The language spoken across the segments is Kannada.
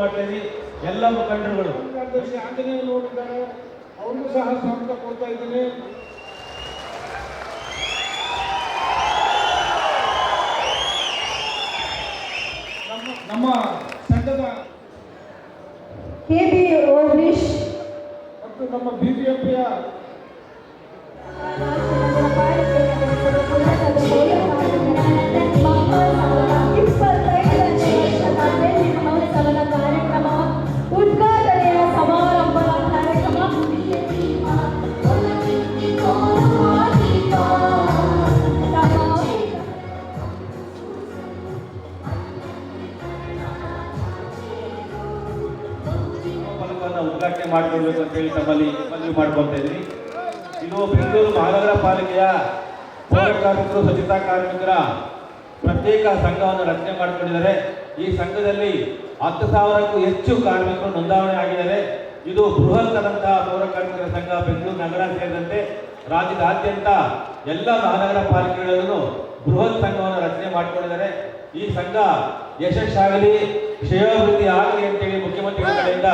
ಮಾಡ್ತಾ ಇದ್ದೀವಿ ಎಲ್ಲ ಮುಖಂಡರುಗಳು ಆಂಜನೇಯನವರಿದ್ದಾರೆ ಸಹ ಸ್ವಾಗತ ಕೊಡ್ತಾ ಇದ್ದೀನಿ. ನಮ್ಮ ಸಂಘದ ಉದ್ಘಾಟನೆ ಮಾಡಿಕೊಳ್ಬೇಕು ಅಂತ ಹೇಳಿ ತಮ್ಮಲ್ಲಿ ಮನವಿ ಮಾಡ್ಕೊಳ್ತಾ ಇದು ಬೆಂಗಳೂರು ಮಹಾನಗರ ಪಾಲಿಕೆಯ ಪೌರ ಕಾರ್ಮಿಕರು ಸ್ವಚ್ಛತಾ ಕಾರ್ಮಿಕರ ಪ್ರತ್ಯೇಕ ಸಂಘವನ್ನು ರಚನೆ ಮಾಡಿಕೊಂಡಿದ್ದಾರೆ. ಈ ಸಂಘದಲ್ಲಿ ಹತ್ತು ಸಾವಿರಕ್ಕೂ ಹೆಚ್ಚು ಕಾರ್ಮಿಕರು ನೋಂದಾವಣೆ ಆಗಿದ್ದಾರೆ. ಇದು ಬೃಹತ್ತಾದಂತಹ ಪೌರ ಕಾರ್ಮಿಕರ ಸಂಘ ಬೆಂಗಳೂರು ನಗರ ಸೇರಿದಂತೆ ರಾಜ್ಯದಾದ್ಯಂತ ಎಲ್ಲ ಮಹಾನಗರ ಪಾಲಿಕೆಗಳಲ್ಲೂ ಬೃಹತ್ ಸಂಘವನ್ನು ರಚನೆ ಮಾಡಿಕೊಂಡಿದ್ದಾರೆ. ಈ ಸಂಘ ಯಶಸ್ಸಾಗಲಿ, ಶ್ರೇಯೋಭಿವೃದ್ಧಿ ಆಗಲಿ ಅಂತೇಳಿ ಮುಖ್ಯಮಂತ್ರಿಗಳ ಕಡೆಯಿಂದ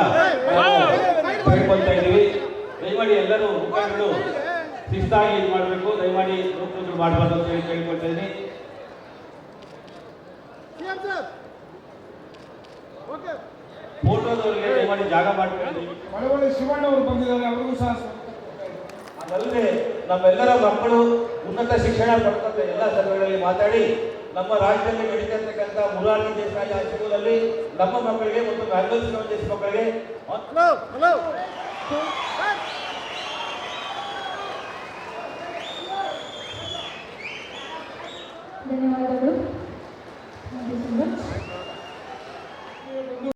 ದಯಮಾಡಿ ಎಲ್ಲರೂ ಮುಖಂಡರು ಶಿಸ್ತಾಗಿ ಇದು ಮಾಡಬೇಕು. ದಯಮಾಡಿ ಮುಖ್ಯಮಂತ್ರಿಗಳು ಮಾಡಬಾರ್ದು ಅಂತ ಹೇಳಿ ಕೇಳ್ಕೊಳ್ತಾ ಇದ್ದೀನಿ. ಫೋಟೋದವರಿಗೆ ದಯಮಾಡಿ ಜಾಗ ಮಾಡಿ ಮಳವಳ್ಳಿ ಶಿವಣ್ಣ ಅವರು ಬಂದಿದ್ದಾರೆ ಅವರಿಗೂ ಸಹ ಅದಲ್ಲದೆ ನಮ್ಮೆಲ್ಲರ ಮಕ್ಕಳು ಉನ್ನತ ಶಿಕ್ಷಣ ಪಡ್ಕೊಂತ ಎಲ್ಲ ಸಭೆಗಳಲ್ಲಿ ಮಾತಾಡಿ ನಮ್ಮ ರಾಜ್ಯದಲ್ಲಿ ನಡೀತಿರ್ತಕ್ಕಂಥ ಮುರಾರ್ಜಿ ದೇಸಾಯಿ ಹೈಸ್ಕೂಲಲ್ಲಿ ನಮ್ಮ ಮಕ್ಕಳಿಗೆ ಮತ್ತು ಮ್ಯಾಂಗಲ್ಸ್ ದೇಶ ಮಕ್ಕಳಿಗೆ ಧನ್ಯವಾದಗಳು. Thank you so much